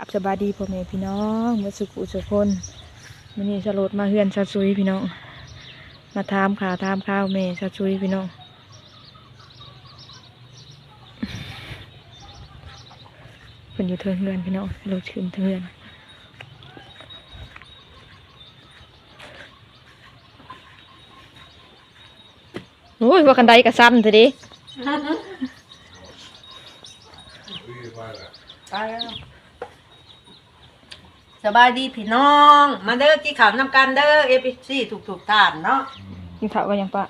อับสบายดีพ่อแม่พี่น้องเมื่อสุขุสุคนมันนี้สลดมาเฮือนชาซุยพี่น้อง มาทามข่าวทามข้าวแม่ชาซุยพี่น้องเพิ่นอยู่เทิงเฮือนพี่น้องรถขึ้นเทิงเฮือนโอ้ยว่ากันไดกระซ้ำเถอะดิไปแล้ว สบายดีพี่น้อง มาเด้อกี่ข่าวนำกันเด้อเอฟซีถูกถูกๆท่านเนาะกินข้าวกันยังปะ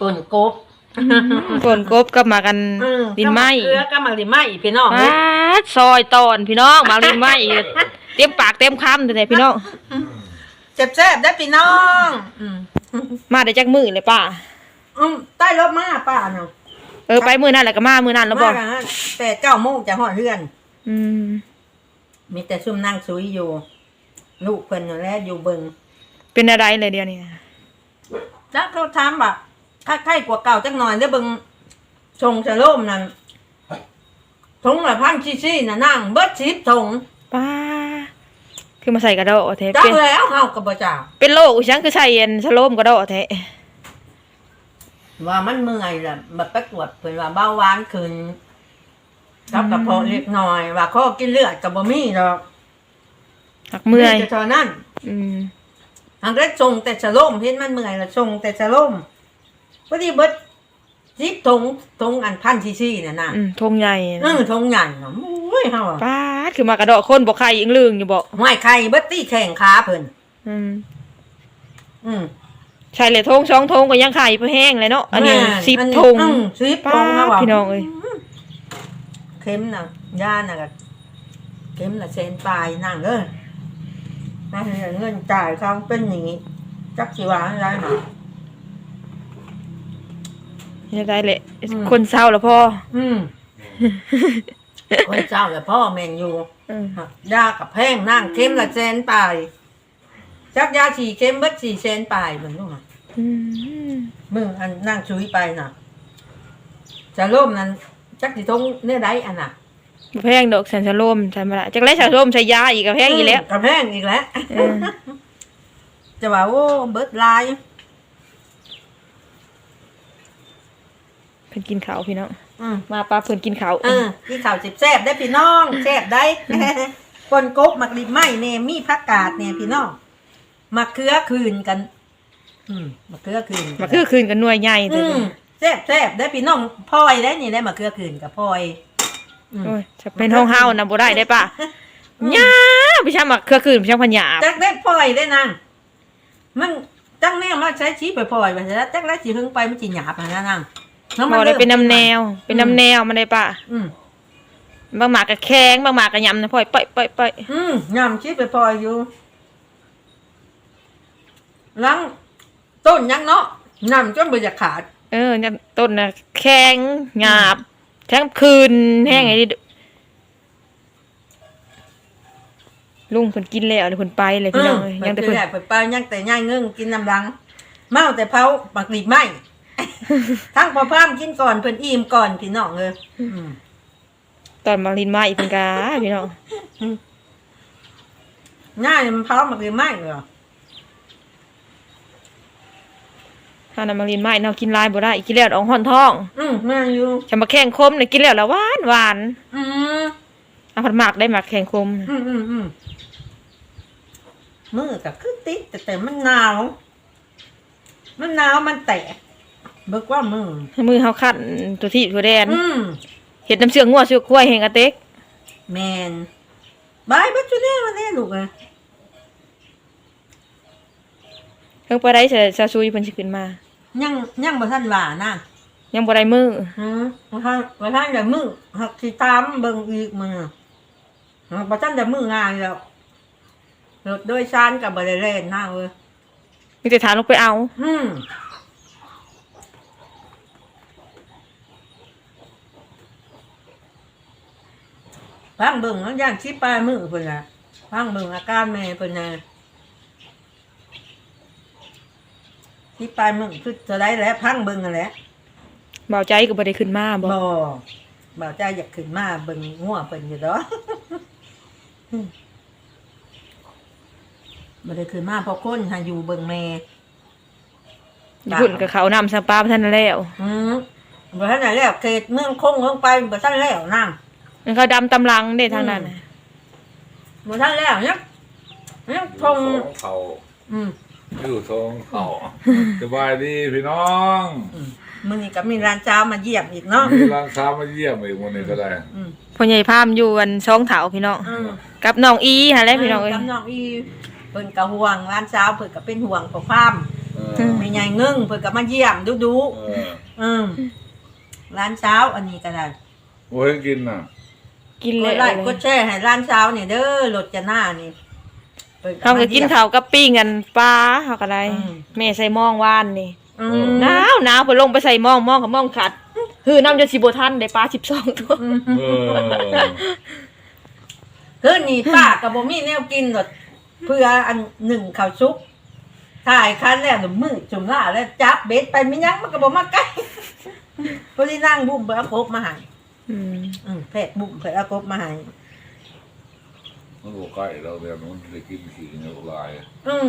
ต้นกบฝนกบกับมากันอืมดินไหมเกลือก็มาดินไหมพี่น้องมาซอยตอนพี่น้องมาลินไหมเต็มปากเต็มคำแต่พี่น้องเจ็บแซ่บๆได้อพี่น้องอืมมาได้จักมือเลยป้าอืมใต้รถมาป้าเนาะเออไปมือนั่นแหละก็มามือนั่นแล้วบอกมากันฮะแปดเก้าโมงจะหอดเรือน อืม มีแต่ซุ่มนั่งซุยอยู่ ลูกเพิ่นนั่นแหละอยู่เบิงเป็นอะไรเลยเดียวนี้แล้วเขาถามว่าค่าไข่กว่าเก่าจักหน่อยได้อเบิงชงสะโลมนั่นทงละพันซีซีน่ะนั่งเบิดสิบทงป้าคือมาใส่กระโดดแท้จักเป็นแล้วเฮากับบ่จ้าเป็นโรคอีฉันคือใส่เอ็นสโลมกระโดดแท้ว่ามันเมื่อยแหละบัดไปตรวจเพิ่นว่าเบาหวานขึ้น กับกระเพาะเล็กน้อย ว่าข้อกินเลือดก็บ่มีดอกหักเมื่อยแต่เท่านั้นอืมหังได้ทรงแต่สะโลมเห็นมันเมื่อยละทรงแต่สะโลมพอดีเบิดจิบทงทงอันพันซีซีน่ะนะอืมทงใหญ่เออทงใหญ่เนาะโอ้ยเฮาอะป้าดคือมากระโดดคนบอกใครยิงลึงอยู่บอกห้อยไข่เบิดตี้แข่งขาเพิ่นอืมอืมใช่เลยทงสองทงก็ยังไข่เพื่อแห้งเลยเนาะอันนี้แม่สิบอันนี้ทงอืมสิบป้าทงนะดว่า พี่น้องเอ้ย เข็มน่ะย่าน่ะก็เข็มละเซนปลายนั่งเด้อนั่นเงินจ่ายเขาเป็นอย่างนี้จักสิว่าอะไรหนอยังได้เลยอืมคนเศร้าแล้วพ่อ อืมคนเจ้าและพ่อแมนอยู่อืมยากับแพงนั่งเข็มละเซนปลายจักยาสี่เข็มเบิดสี่เซนปลายเหมือนลูกน่ะอืมมึงอันนั่งชุยไปน่ะ จะร่มนั้น จักสิทงเนี่ยได้อันน่ะแพงดอกแสนสะลมใช่ไหมล่ะจากแรกสะลมใช้ยาอีกกับแพงอีกแล้วกับแพงอีกแล้วเออ จะว่าโอ้เบิดลายเพิ่นกินข้าวพี่น้องอืมมาป้าเพิ่นกินข้าวเออพี่ข่าวสิบแซบได้พี่น้องแซบได้คนกบมักริบไม้เนมีผักกาดเนี่ยพี่น้องมักเขือคืนกัน อืมมักเขือคืนมาคือคืนกันหน่วยใหญ่เด้อือม แซบแซบได้พี่น้องพลอยได้นี่ได้มักเขือคืนกับพลอยอืม โอ้ยจะเป็นห้องเฮานะบ่ได้ได้ป่ะหญ้าพี่ช่างมาเครือคืนพี่ช่างพันหยาบจักได้พลอยได้นางมันจังแน่มาใช้ชี้ไปพลอยไปแล้วจักแล้วสิหึงไปมันสิหยาบนะนางแล้วบ่ได้ริ่มเป็นน้ำแนว เป็นน้ำแนวมันได้ป่ะอืมบางหมากก็แข็งบางหมากก็ยำนะพ่อยปล่อยปล่อยปล่อยอืมยำชี้ไปพลอยอยู่หลังต้นยังเนาะยำจนบ่อยากขาด เออเนี่ยต้นน่ะแข็งหยาบทั้งคืนแห้งไอ้นี่ลุงเพิ่นกินแล้วเดี๋ยวเพิ่นไปเลยพี่น้องเอ้ยยัยังงแต่แต่เพิ่เพิ่นนไปไปยังแต่ย่ายเงื่งกินน้ำรัง เมาแต่เผาปักหลีบไหม ทั้งพอพร่ำกินก่อนเพิ่นอิ่มก่อนพี่น้องเลยอืมตอนมาลินมาอีกเพิ่นกาพี่น้อง ง่ายมันเผาปักหลีบไหมเหรอ ถ้านํมาลินมาอีกเนาะกินหลายบ่ได้อีกกินแล้วออกห้อนท้องอืมแม่อยู่จะมาแข่งคมเนี่ยกินแล้วละหวานหวานอืมเอาผัดหมักได้หมักแข่งคม อืมอืมอืมมือก็คือติดแต่แต่มันหนาว มันหนาวมันแตกเบิกว่ามือ มือเฮาคัดตัวที่ตัวแดนอืมเห็ดน้ำเชื่องงัวเชื่อกล้วยแห่งอาเต็กแมนบายบัดจุเนี่ยมันแน่ลูกอะ เพิ่งไปได้เสซาซุยเพิ่นสิขึ้นมา ยังยังบ่ทันว่านะยังบ่ได้มือฮะบ่ทันบ่ทันได้มือหักสิตามเบิ่งอีกมื้อหักบ่ทันได้มือง่ายแล้วรถโดยสารก็บ่ได้เล่นนะเว้ยมีแต่ถามลงไปเอาอืมพังเบิ่งแล้วย่างสิปลายมือเพิ่นน่ะพังเบิ่งอาการแม่เพิ่นน่ะ สิปลายมือคือจะได้แล้วพังเบิ่งนั่นแหละเบาใจก็บ่ได้ขึ้นมาบ่บ่บ่าวใจอยากขึ้นมาเบิ่งงัวเพิ่นอยู่ดอกบ่ได้ขึ้นมาเพราะคนหาอยู่เบิ่งแม่หุ่นกับเขานำสปาท่านนแล้วอืมบ่ทันได้แล้วเขตเมืองคงลงไปบ่ทันแล้วนางมันเขาดำตำลังเด้ทางนั้นน่ะบ่ทันแล้วเนี่ยเนี่ยทงสองเขา อืม อยู่ทรงเขาสบายดีพี่น้องอืมมื้อนี้ก็มีร้านเจ้ามาเยี่ยมอีกเนาะมีร้านค้ามาเยี่ยมอีกวันนี้ก็ได้อืมพ่อใหญ่พามอยู่กันช่องเถาพี่น้องอืมกับน้องอีหาแหล้วพี่น้องเอ้ยกำน้องอีเพิ่นก็ห่วงร้านเช้าเพิ่นก็เป็นห่วงของพามเอออืมแม่ใหญ่เงิ้งเพิ่นก็มาเยี่ยมดูดูเออๆอืมร้านเช้าอันนี้ก็ได้โอ้ยกินน่ะกินกเลยดไลค์กดแชร์ให้ร้านเช้านี่เด้อรถจะหน้านี่พิ่ เขาก็กินข้าวกับปิ้งกันปลาเขาก็ได้อืม แม่ใส่หม้องว่านนี่อืมหนาวหนาวเพิ่นลงไปใส่หม้องหม้องกับหม้องขัดคือน้ำจะสิบ่ทันได้ปลา12ตัวเออคือนี่ป้าก็บ่มีแนวกินหรอกเพื่ออันหนึ่งข้าวซุปถ่ายคันแล้วหนูมือจุ่มล่าแล้วจับเบ็ดไปไม่ยั้งมันก็บ่มาใกล้พอดีนั่งบุ้มเพิ่นเอากบมาให้อืม อืมแพทย์บุ้มเพิ่นเอากบมาให้ มันบอกใกล้เราเดี๋ยวมันจะกินขี้เนื้อลาย อืม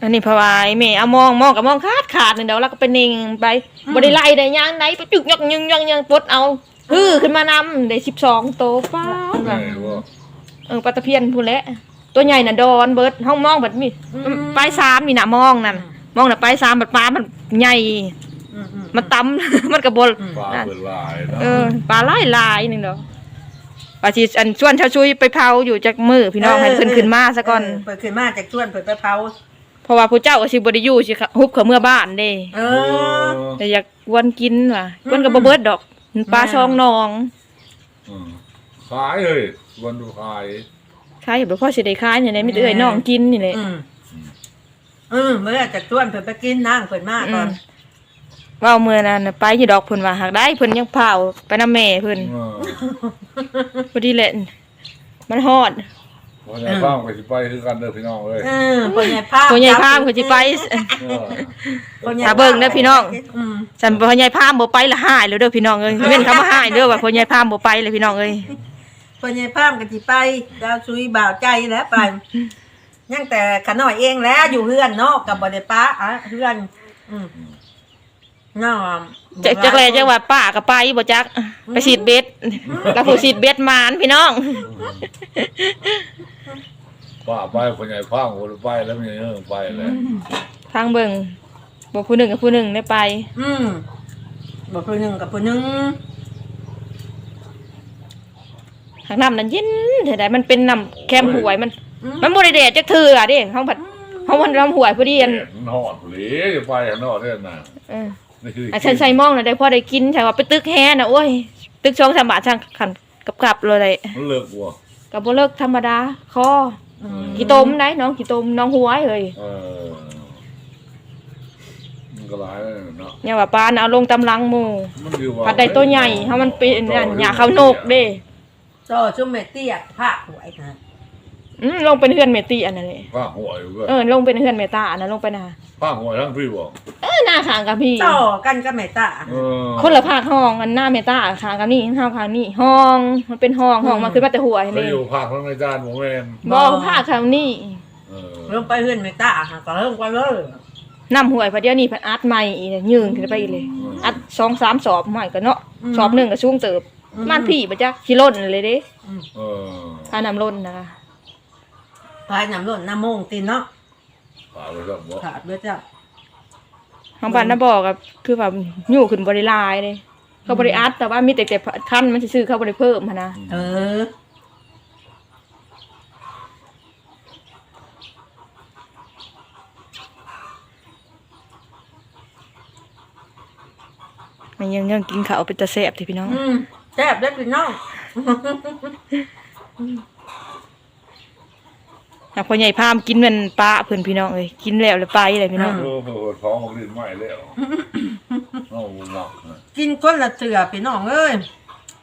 อันนี้เพราะว่าไอ้แม่เอาหมองหมองกับหมองขาดขาดนี่เดี๋ยวเราก็ไปนิ่งไปบ่ได้ไล่ได้ย่างไหนไปจึกยักยึงยังยังปลดเอาฮือขึ้นมานำได้12ตัวป้าดใช่ว่าเออปลาตะเพียนพูนแหละตัวใหญ่น่ะดอนเบิดห้องมองแบบมีปลายสามนี่น่ะมองนั่นมองน่ะปลายสามบัดปลามันใหญ่อื มอืมมันตำมันกระบลปลาเปิดลายนะเออปลาหลายหลายนึงเนาะปลาชีอันชวนชาวชุยไปเผาอยู่จากมือพี่น้องให้เพิ่นขึ้นมาซะก่อนเปิดขึ้นมาจากชวนเปิดไปเผาเพราะว่าผู้เจ้าก็สิบ่ได้อยู่สิค่ะฮุบเขาเมื่อบ้านเด้เอเอออแต่อยากกวนกินว่ะกวนก็บ่เบิดดอกปลาช่องนองเออขายเลยวันดูขายขายอยู่บ่พอสิได้ขายอย่างไดมีแต่เอ้ยน้องกินนี่แหละอืมอืมเมื่อจากชวนเปิดไปกินนั่งเปิดมาก่อน เว่าเมื่อนั้นน่ะไปอยู่ดอกเพิ่นว่าหากได้เพิ่นยังเผาไปนำแม่เพิ่นเออพอดีแหละมันฮอดวันนี้บ้างไปสิไปคือกันเด้อพี่น้องเอ้ยเออคนใหญ่ภาพพ่อใหญ่พามเขาสิไป เออคนใหญ่ตาเบิ่งเด้อพี่น้อง อืมฉันพ่อใหญ่พามบ่ไปละหายแล้วเด้อพี่น้องเอ้ยเว้นเขามาหายเด้อว่าพ่อใหญ่พามบ่ไปเลยพี่น้องเอ้ยคนใหญ่ภาพกันที่ไปดาวซุยบ่าวใจแล้วไปยังแต่ขน้อยเองแล้วอยู่เฮือนเนาะกับบไดป้าอะเฮือนอืมเนาะจักจักแลจักว่าป้าก็ไปบ่จัก ไปฉีดเบ็ดแล้วผู้ฉีดเบ็ดมานพี่น้อง ป้าไปคนใหญ่พังคนไปแล้วมันยังเออไปเลยทางเบิ่งบ่ผู้หนึงกับผู้หนึงได้ไป อืมบอกผู้หนึ่งกับผู้หนึ่งทางน้ำนั้นเย็นเท่าใดมันเป็นน้ำแคมหวยมันอืมมันบ่ได้แดดจักเทื่อเด้เฮาผัดเฮามันลำหวยพอดีอันนอดหรือจะไปข้างนอกเนี่ยนะเออนี่คืออะฉันใส่หมองน่ะได้พอได้กินใช่ว่าไปตึกแฮน่ะโอ้ย ตึกช่องสามบาทช่างขันกับๆเลยมันเลิกวัวก็บ่เลิกธรรมดาคออืมกี่ต้มได้น้องกี่ต้มน้องหัวเอ้ยเออมันก็หลายแล้วเนาะเนี่ยว่าปานเอาลงตำลังหมู่มันดีว่าผัดได้ตัวใหญ่เฮามันเป็นอันหญ้าข้าวนกเด้โซ่ชุ่มเมเตี้ยผ้าหวยนะอืมลงเป็นเฮือนแม่ตีอันนั้นแหละผ้าหัวอยู่ก็เออลงเป็นเฮือนแม่ตาอันนั้นลงไปน่ะผ้าหัวทั้งพี่บอกเออห น้าข้างกับพี่โซ่กันก็ไม่ตาเออคนละภาคห้องอันหน้าแม่ตาข้างกับนี่ข้างข้างนี่ห้องมันเป็นห้องห้องมาขึ้นมาแต่หัวไปนี่อยู่ภาคทั้งในจานหมูแมนบ่ภาคข้างนี่เออลงไปเฮือนไม่ตาหาก็เริ่มไปเลยน้ำหวยพอเดี๋ยวนี้เพันอัดใหม่อีเนี่ยยืนขึ้นไปอีกเลย อัดสองสามสอบใหม่ก็เนาะสอบหนึ่งก็สูงเติบมันพี่บ่จักสิล้นเลยเด้เออถ้าน้ำล้นนะคะพายน้ำล้นน้ำโมงตีนเนาะปากเลยครับบอกขาดด้วยจ้ะ ทางบ้านน่ะบอกกับคือแบบอยู่ขึ้นบริลายเลยเขาบริอัดแต่ว่ามีแต่แต่ขั้นมันสิซื้อเขาบริเพิ่มหั้นนะเออ มันยังยังกินข้าวเป็นตะแซ่บที่พี่น้อง อืมแซ่บได้พี่น้อง หากพ่อใหญ่พามกินมันปลาเพิ่นพี่น้องเอ้ยกินแล้วเลยไปเลยพี่น้องเออเปิดท้องของลิ้นไหม้แล้วน้องหมักนะกินคนละเสือพี่น้องเอ้ย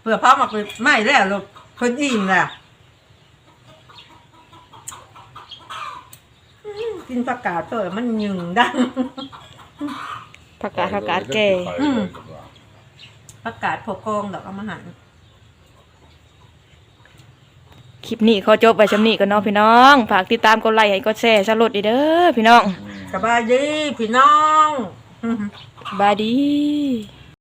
เผื่อพามาไปไม่แล้วลูกเพิ่นอิ่มแล้วอืมกินผักกาดเถอะมันยึงดังผักกาดผักกาดแก่ประกาศพกองดอกเอามาหัน คลิปนี้ขอจบไว้ชำนี้ก่อนเนาะพี่น้องฝากติดตามกดไลค์ให้กดแชร์สลดอีเด้อพี่น้องสบายดีพี่น้อง บายดี